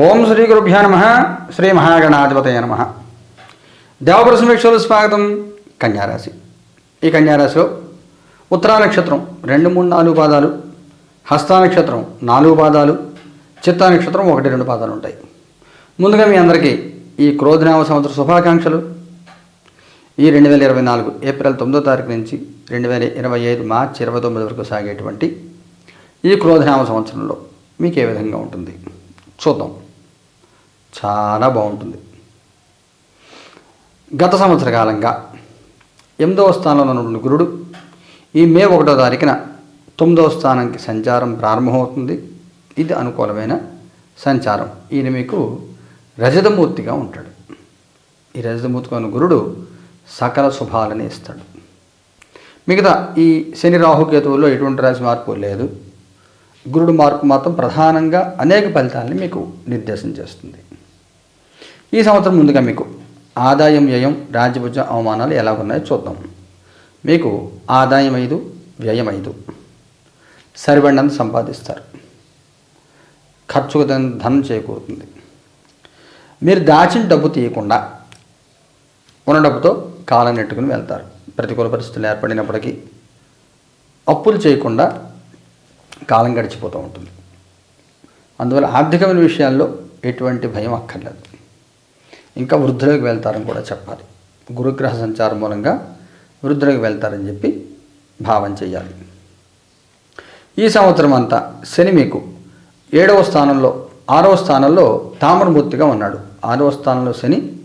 ఓం శ్రీ గురుభ్యో నమ. శ్రీ మహాగణాధిపతయ నమ. దేవప్రసం వీక్షలు స్వాగతం. కన్యారాశి. ఈ కన్యారాశిలో ఉత్తరా నక్షత్రం రెండు మూడు నాలుగు పాదాలు హస్తా నక్షత్రం నాలుగు పాదాలు చిత్తా నక్షత్రం ఒకటి రెండు పాదాలు ఉంటాయి. ముందుగా మీ అందరికీ ఈ క్రోధనామ సంవత్సర శుభాకాంక్షలు. ఈ రెండు వేల ఇరవై నాలుగు ఏప్రిల్ తొమ్మిదో తారీఖు నుంచి రెండు వేల ఇరవై ఐదు మార్చి ఇరవై తొమ్మిది వరకు సాగేటువంటి ఈ క్రోధనామ సంవత్సరంలో మీకు ఏ విధంగా ఉంటుంది? చూద్దాం. చాలా బాగుంటుంది. గత సంవత్సర కాలంగా ఎనిమిదవ స్థానంలో ఉన్నటువంటి గురుడు ఈ మే ఒకటో తారీఖున తొమ్మిదవ స్థానానికి సంచారం ప్రారంభమవుతుంది. ఇది అనుకూలమైన సంచారం. ఈయన మీకు రజతమూర్తిగా ఉంటాడు. ఈ రజతమూర్తిగా ఉన్న గురుడు సకల శుభాలని ఇస్తాడు. మిగతా ఈ శని రాహుకేతువుల్లో ఎటువంటి రాశి మార్పు లేదు. గురుడు మార్పు మాత్రం ప్రధానంగా అనేక ఫలితాలని మీకు నిర్దేశం చేస్తుంది. ఈ సంవత్సరం ముందుగా మీకు ఆదాయం వ్యయం రాజ్యభుజ అవమానాలు ఎలా ఉన్నాయో చూద్దాం. మీకు ఆదాయం ఐదు వ్యయం ఐదు. సరిపడినంత సంపాదిస్తారు. ఖర్చుకు ధనం చేకూరుతుంది. మీరు దాచిన డబ్బు తీయకుండా ఉన్న డబ్బుతో కాలం నెట్టుకుని వెళ్తారు. ప్రతికూల పరిస్థితులు ఏర్పడినప్పటికీ అప్పులు చేయకుండా కాలం గడిచిపోతూ ఉంటుంది. అందువల్ల ఆర్థికమైన విషయాల్లో ఎటువంటి భయం అక్కర్లేదు. ఇంకా వృద్ధులకు వెళ్తారని కూడా చెప్పాలి. గురుగ్రహ సంచారం మూలంగా వృద్ధులకు వెళ్తారని చెప్పి భావం చేయాలి ఈ సంవత్సరం అంతా శని మీకు ఏడవ స్థానంలో ఆరవ స్థానంలో తామరమూర్తిగా ఉన్నాడు. ఆరవ స్థానంలో శని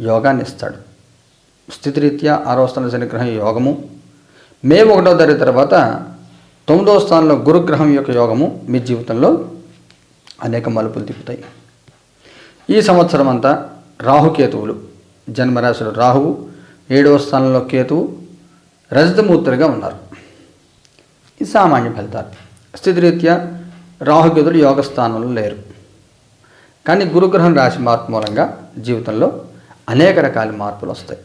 యోగాన్ని ఇస్తాడు. స్థితిరీత్యా ఆరవ స్థానంలో శనిగ్రహం యోగము. మే ఒకటో తరగతి తర్వాత తొమ్మిదవ స్థానంలో గురుగ్రహం యొక్క యోగము మీ జీవితంలో అనేక మలుపులు తిప్పుతాయి. ఈ సంవత్సరం అంతా రాహుకేతువులు జన్మరాశులు రాహువు ఏడవ స్థానంలో కేతువు రజతమూర్తులుగా ఉన్నారు. ఇది సామాన్య ఫలితాలు. స్థితిరీత్యా రాహుకేతులు యోగ స్థానంలో లేరు. కానీ గురుగ్రహం రాశి మార్పు మూలంగా జీవితంలో అనేక రకాల మార్పులు వస్తాయి.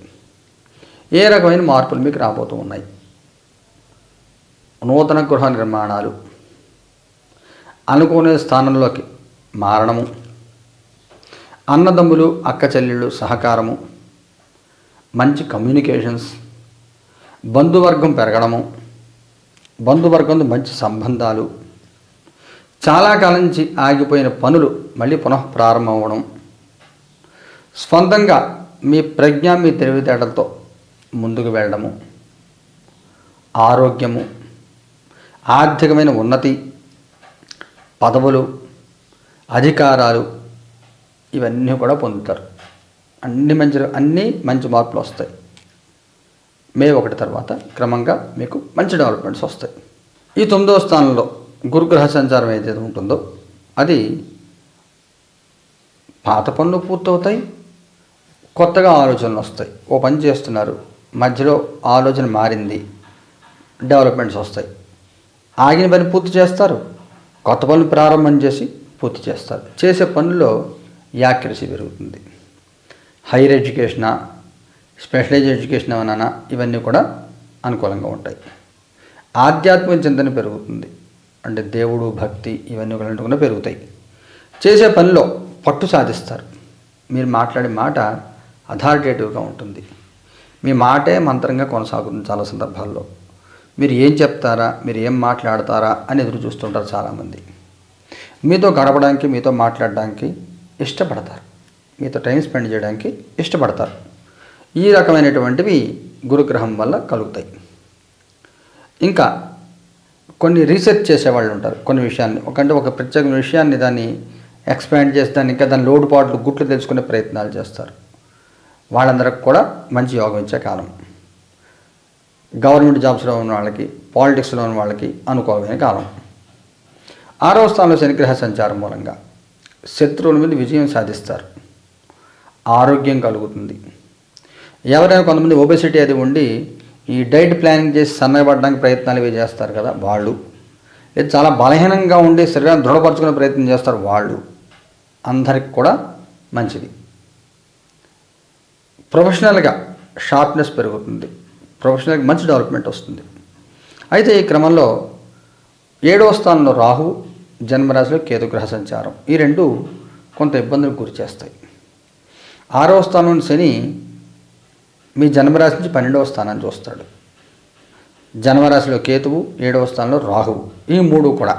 ఏ రకమైన మార్పులు మీకు రాబోతూ ఉన్నాయి? నూతన గృహ నిర్మాణాలు. అనుకునే స్థానంలోకి మారడము. అన్నదమ్ములు అక్క చెల్లెళ్ళు సహకారము. మంచి కమ్యూనికేషన్స్. బంధువర్గం పెరగడము. బంధువర్గంతో మంచి సంబంధాలు. చాలా కాలం నుంచి ఆగిపోయిన పనులు మళ్ళీ పునః ప్రారంభం అవ్వడం స్వంతంగా మీ ప్రజ్ఞ మీ తెలివితేటలతో ముందుకు వెళ్ళడము. ఆరోగ్యము. ఆర్థికమైన ఉన్నతి పదవులు అధికారాలు ఇవన్నీ కూడా పొందుతారు. అన్ని మంచి అన్నీ మంచి మార్పులు వస్తాయి. మే ఒకటి తర్వాత క్రమంగా మీకు మంచి డెవలప్మెంట్స్ వస్తాయి. ఈ తొమ్మిదవ స్థానంలో గురుగ్రహ సంచారం ఏదైతే ఉంటుందో అది పాత పనులు పూర్తవుతాయి కొత్తగా ఆలోచనలు వస్తాయి. ఓ పని చేస్తున్నారు మధ్యలో ఆలోచన మారింది డెవలప్మెంట్స్ వస్తాయి. ఆగిన పని పూర్తి చేస్తారు. కొత్త పనులు ప్రారంభం చేసి పూర్తి చేస్తారు. చేసే పనుల్లో యాక్యురసీ పెరుగుతుంది. హైయర్ ఎడ్యుకేషనా స్పెషలైజ్ ఎడ్యుకేషన్ ఏమన్నా ఇవన్నీ కూడా అనుకూలంగా ఉంటాయి. ఆధ్యాత్మిక చింతన పెరుగుతుంది. అంటే దేవుడు భక్తి ఇవన్నీ కూడా కూడా పెరుగుతాయి. చేసే పనిలో పట్టు సాధిస్తారు. మీరు మాట్లాడే మాట అథారిటేటివ్గా ఉంటుంది. మీ మాటే మంత్రంగా కొనసాగుతుంది చాలా సందర్భాల్లో. మీరు ఏం చెప్తారా? మీరు ఏం మాట్లాడతారా? అని ఎదురు చూస్తుంటారు చాలామంది. మీతో గడపడానికి మీతో మాట్లాడడానికి ఇష్టపడతారు. మీతో టైం స్పెండ్ చేయడానికి ఇష్టపడతారు. ఈ రకమైనటువంటివి గురుగ్రహం వల్ల కలుగుతాయి. ఇంకా కొన్ని రీసెర్చ్ చేసేవాళ్ళు ఉంటారు కొన్ని విషయాన్ని. ఒకంటే ఒక ప్రత్యేకమైన విషయాన్ని దాన్ని ఎక్స్పాండ్ చేసి దాన్ని ఇంకా దాని లోటుపాట్లు గుట్లు తెలుసుకునే ప్రయత్నాలు చేస్తారు. వాళ్ళందరికి కూడా మంచి యోగం ఇచ్చే కాలం. గవర్నమెంట్ జాబ్స్లో ఉన్న వాళ్ళకి పాలిటిక్స్లో ఉన్న వాళ్ళకి అనుకూలమైన కాలం ఆరవ స్థానంలో శనిగ్రహ సంచారం మూలంగా శత్రువుల మీద విజయం సాధిస్తారు. ఆరోగ్యం కలుగుతుంది. ఎవరైనా కొంతమంది ఒబెసిటీ అది ఉండి ఈ డైట్ ప్లానింగ్ చేసి సన్నగపడడానికి ప్రయత్నాలు ఇవి చేస్తారు కదా వాళ్ళు. లేదు చాలా బలహీనంగా ఉండి శరీరాన్ని దృఢపరచుకునే ప్రయత్నం చేస్తారు వాళ్ళు. అందరికి కూడా మంచిది. ప్రొఫెషనల్గా షార్ప్నెస్ పెరుగుతుంది. ప్రొఫెషనల్గా మంచి డెవలప్మెంట్ వస్తుంది. అయితే ఈ క్రమంలో ఏడవ స్థానంలో రాహు జన్మరాశిలో కేతుగ్రహ సంచారం. ఈ రెండు కొంత ఇబ్బందులకు గురి చేస్తాయి. ఆరవ స్థానం శని మీ జన్మరాశి నుంచి పన్నెండవ స్థానాన్ని చూస్తాడు. జన్మరాశిలో కేతువు ఏడవ స్థానంలో రాహువు. ఈ మూడు కూడా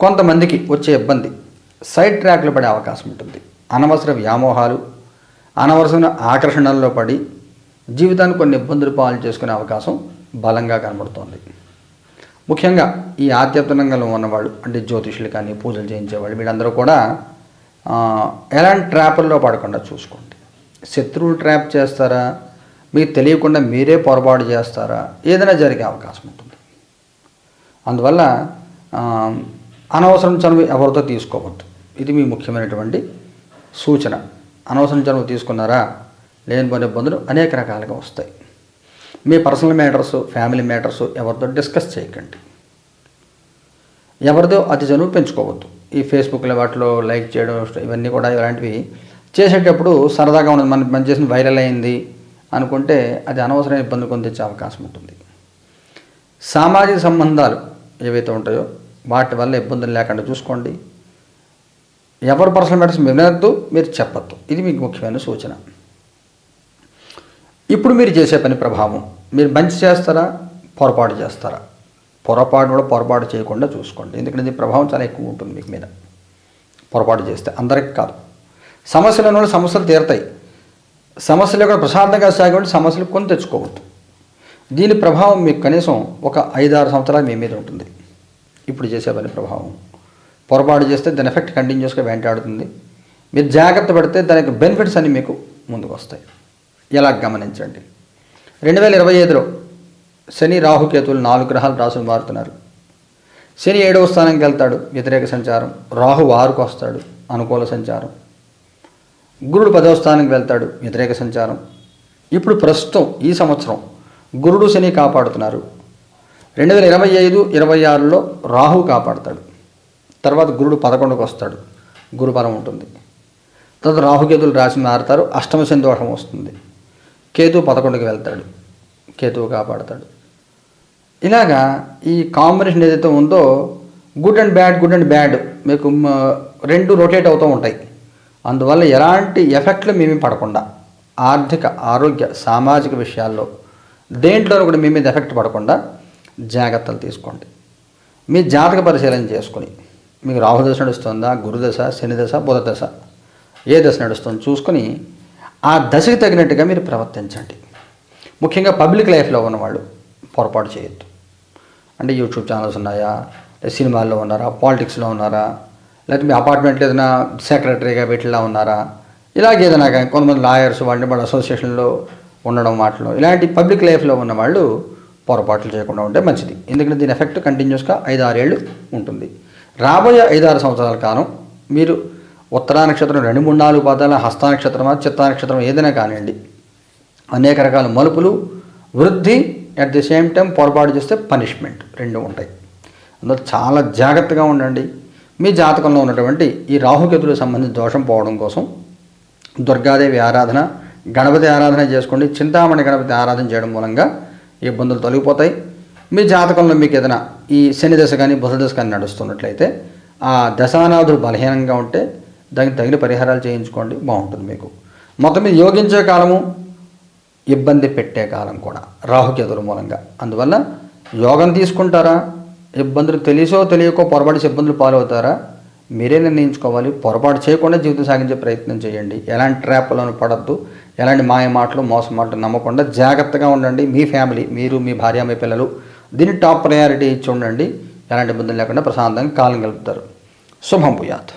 కొంతమందికి వచ్చే ఇబ్బంది. సైడ్ ట్రాక్లు పడే అవకాశం ఉంటుంది. అనవసర వ్యామోహాలు అనవసరమైన ఆకర్షణల్లో పడి జీవితాన్ని కొన్ని ఇబ్బందులు పాలు చేసుకునే అవకాశం బలంగా కనబడుతోంది. ముఖ్యంగా ఈ ఆధ్యాత్మ రంగంలో ఉన్నవాళ్ళు అంటే జ్యోతిషులు కానీ పూజలు చేయించేవాళ్ళు వీళ్ళందరూ కూడా ఎలాంటి ట్రాపుల్లో పడకుండా చూసుకోండి. శత్రువులు ట్రాప్ చేస్తారా? మీకు తెలియకుండా మీరే పొరపాటు చేస్తారా? ఏదైనా జరిగే అవకాశం ఉంటుంది. అందువల్ల అనవసరం చనువు ఎవరితో తీసుకోవద్దు. ఇది మీ ముఖ్యమైనటువంటి సూచన. అనవసరం చనువు తీసుకున్నారా? లేనిపోయిన ఇబ్బందులు అనేక రకాలుగా వస్తాయి. మీ పర్సనల్ మ్యాటర్స్ ఫ్యామిలీ మ్యాటర్స్ ఎవరితో డిస్కస్ చేయకండి. ఎవరిదో అతి చనువు పెంచుకోవద్దు. ఈ ఫేస్బుక్లో వాటిలో లైక్ చేయడం ఇవన్నీ కూడా ఇలాంటివి చేసేటప్పుడు సరదాగా ఉన్నది మన మనం చేసిన వైరల్ అయింది అనుకుంటే అది అనవసరమైన ఇబ్బందులు కొందించే అవకాశం ఉంటుంది. సామాజిక సంబంధాలు ఏవైతే ఉంటాయో వాటి వల్ల ఇబ్బందులు లేకుండా చూసుకోండి. ఎవరి పర్సనల్ మ్యాటర్స్ వినద్దు మీరు చెప్పద్దు. ఇది మీకు ముఖ్యమైన సూచన. ఇప్పుడు మీరు చేసే పని ప్రభావం. మీరు మంచి చేస్తారా? పొరపాటు చేస్తారా? పొరపాటు కూడా పొరపాటు చేయకుండా చూసుకోండి. ఎందుకంటే దీని ప్రభావం చాలా ఎక్కువ ఉంటుంది మీకు మీద. పొరపాటు చేస్తే అందరికి కాదు. సమస్యలు ఉన్న సమస్యలు తీరతాయి. సమస్యలు కూడా ప్రశాంతంగా సాగి సమస్యలు కొని తెచ్చుకోవద్దు. దీని ప్రభావం మీకు కనీసం ఒక ఐదారు సంవత్సరాలు మీ మీద ఉంటుంది. ఇప్పుడు చేసే పని ప్రభావం. పొరపాటు చేస్తే దాని ఎఫెక్ట్ కంటిన్యూస్గా వెంటాడుతుంది. మీరు జాగ్రత్త పడితే దానికి బెనిఫిట్స్ అన్నీ మీకు ముందుకు వస్తాయి. ఎలా గమనించండి? రెండు వేల ఇరవై ఐదులో శని రాహుకేతువులు నాలుగు గ్రహాలు రాసులు మారుతున్నారు. శని ఏడవ స్థానానికి వెళ్తాడు వ్యతిరేక సంచారం. రాహు ఆరుకు వస్తాడు అనుకూల సంచారం. గురుడు పదవ స్థానానికి వెళ్తాడు వ్యతిరేక సంచారం. ఇప్పుడు ప్రస్తుతం ఈ సంవత్సరం గురుడు శని కాపాడుతున్నారు. రెండు వేల ఇరవై ఐదు ఇరవై ఆరులో రాహు కాపాడుతాడు. తర్వాత గురుడు పదకొండుకు వస్తాడు గురుబలం ఉంటుంది. తర్వాత రాహుకేతులు రాసి మారుతారు అష్టమ శని వస్తుంది. కేతు పదకొండుకి వెళ్తాడు. కేతువు కాపాడతాడు. ఇలాగా ఈ కాంబినేషన్ ఏదైతే ఉందో good and bad good and bad మీకు రెండు రొటేట్ అవుతూ ఉంటాయి. అందువల్ల ఎలాంటి ఎఫెక్ట్లు మేమీ పడకుండా ఆర్థిక ఆరోగ్య సామాజిక విషయాల్లో దేంట్లోనూ కూడా మీ మీద ఎఫెక్ట్ పడకుండా జాగ్రత్తలు తీసుకోండి. మీ జాతక పరిశీలన చేసుకుని మీకు రాహుదశ నడుస్తుందా గురుదశ శనిదశ బుధదశ దశ ఏ దశ నడుస్తుందో చూసుకొని ఆ దశకు తగినట్టుగా మీరు ప్రవర్తించండి. ముఖ్యంగా పబ్లిక్ లైఫ్లో ఉన్నవాళ్ళు పొరపాటు చేయొద్దు. అంటే యూట్యూబ్ ఛానల్స్ ఉన్నాయా? సినిమాల్లో ఉన్నారా? పాలిటిక్స్లో ఉన్నారా? లేకపోతే మీ అపార్ట్మెంట్లో ఏదైనా సెక్రటరీగా వీటిలా ఉన్నారా? ఇలాగేదైనా కానీ కొంతమంది లాయర్స్ వాళ్ళని వాళ్ళ అసోసియేషన్లో ఉండడం మాటలు ఇలాంటి పబ్లిక్ లైఫ్లో ఉన్న వాళ్ళు పొరపాట్లు చేయకుండా ఉంటే మంచిది. ఎందుకంటే దీని ఎఫెక్ట్ కంటిన్యూస్గా ఐదు ఆరేళ్ళు ఉంటుంది. రాబోయే ఐదారు సంవత్సరాల కాలం మీరు ఉత్తరా నక్షత్రం రెండు మూడు నాలుగు పాదాల హస్త నక్షత్రమా చిత్తా నక్షత్రం ఏదైనా కానివ్వండి. అనేక రకాల మలుపులు వృద్ధి అట్ ది సేమ్ టైం పొరపాటు చేస్తే పనిష్మెంట్ రెండు ఉంటాయి. అందులో చాలా జాగ్రత్తగా ఉండండి. మీ జాతకంలో ఉన్నటువంటి ఈ రాహుకేతులకు సంబంధించిన దోషం పోవడం కోసం దుర్గాదేవి ఆరాధన గణపతి ఆరాధన చేసుకోండి. చింతామణి గణపతి ఆరాధన చేయడం మూలంగా ఈ ఇబ్బందులు తొలగిపోతాయి. మీ జాతకంలో మీకు ఏదైనా ఈ శని దశ కానీ బుధ దశ కానీ నడుస్తున్నట్లయితే ఆ దశానాథుడు బలహీనంగా ఉంటే దానికి తగిన పరిహారాలు చేయించుకోండి బాగుంటుంది మీకు. మొత్తం మీద యోగించే కాలము ఇబ్బంది పెట్టే కాలం కూడా రాహుకేతుల మూలంగా. అందువల్ల యోగం తీసుకుంటారా? ఇబ్బందులు తెలిసో తెలియకో పొరపాటు ఇబ్బందులు పాలవుతారా? మీరే నిర్ణయించుకోవాలి. పొరపాటు చేయకుండా జీవితం సాగించే ప్రయత్నం చేయండి. ఎలాంటి ట్రాప్లను పడద్దు. ఎలాంటి మాయ మాటలు మోసం మాటలు నమ్మకుండా జాగ్రత్తగా ఉండండి. మీ ఫ్యామిలీ మీరు మీ భార్య మీ పిల్లలు దీన్ని టాప్ ప్రయారిటీ ఇచ్చి ఉండండి. ఎలాంటి ఇబ్బందులు లేకుండా ప్రశాంతంగా కాలం గలుపుతారు శుభం భూయాత్.